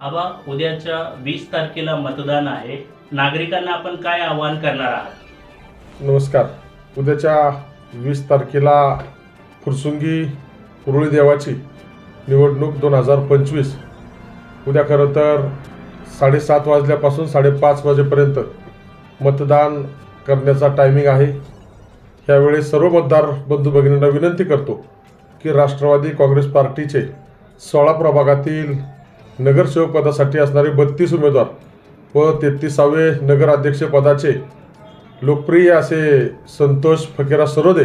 आबा उद्याच्या वीस तारखेला मतदान आहे. नागरिकांना आपण काय आवाहन करणार आहात? नमस्कार. उद्याच्या वीस तारखेला फुरसुंगी पुरुळी देवाची निवडणूक दोन हजार पंचवीस. उद्या खरं तर साडेसात वाजल्यापासून साडेपाच वाजेपर्यंत मतदान करण्याचा टायमिंग आहे. यावेळी सर्व मतदार बंधू भगिनींना विनंती करतो की राष्ट्रवादी काँग्रेस पार्टीचे सोळा प्रभागातील नगरसेवक पदासाठी असणारे बत्तीस उमेदवार व तेहतीसावे नगराध्यक्षपदाचे लोकप्रिय असे संतोष फकीरा सरोदे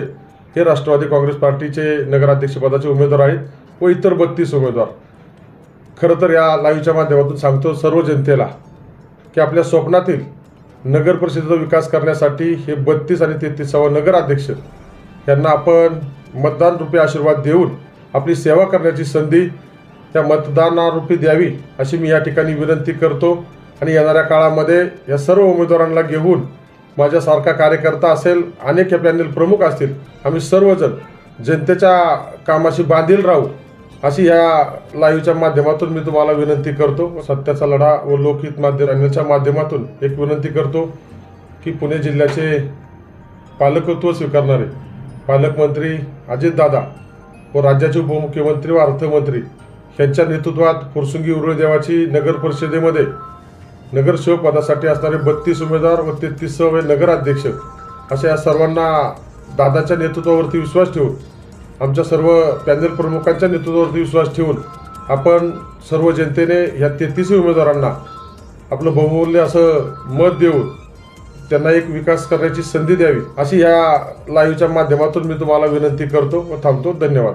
हे राष्ट्रवादी काँग्रेस पार्टीचे नगराध्यक्षपदाचे उमेदवार आहेत व इतर बत्तीस उमेदवार. खरं तर या लाईव्हच्या माध्यमातून सांगतो सर्व जनतेला की आपल्या स्वप्नातील नगर परिषदेचा विकास करण्यासाठी हे बत्तीस आणि तेहतीसावा नगराध्यक्ष यांना आपण मतदान रूपी आशीर्वाद देऊन आपली सेवा करण्याची संधी त्या मतदानारूपी द्यावी अशी मी या ठिकाणी विनंती करतो. आणि येणाऱ्या काळामध्ये या सर्व उमेदवारांना घेऊन माझ्यासारखा कार्यकर्ता असेल अनेक या पॅनल प्रमुख असतील आम्ही सर्वजण जनतेच्या कामाशी बांधील राहू अशी या लाईव्हच्या माध्यमातून मी तुम्हाला विनंती करतो. सत्याचा लढा व लोकहित माध्यम माध्यमातून एक विनंती करतो की पुणे जिल्ह्याचे पालकत्व स्वीकारणारे पालकमंत्री अजितदादा व राज्याचे उपमुख्यमंत्री व अर्थमंत्री यांच्या नेतृत्वात फुरसुंगी उरुळी देवाची नगर परिषदेमध्ये नगरसेवक पदासाठी असणारे बत्तीस उमेदवार व तेहतीसावे नगराध्यक्ष अशा या सर्वांना दादाच्या नेतृत्वावरती विश्वास ठेवून आमच्या सर्व पॅनल प्रमुखांच्या नेतृत्वावरती विश्वास ठेवून आपण सर्व जनतेने ह्या तेहतीस उमेदवारांना आपलं बहुमूल्य असं मत देऊन त्यांना एक विकास करण्याची संधी द्यावी अशी ह्या लाईव्हच्या माध्यमातून मी तुम्हाला विनंती करतो व थांबतो. धन्यवाद.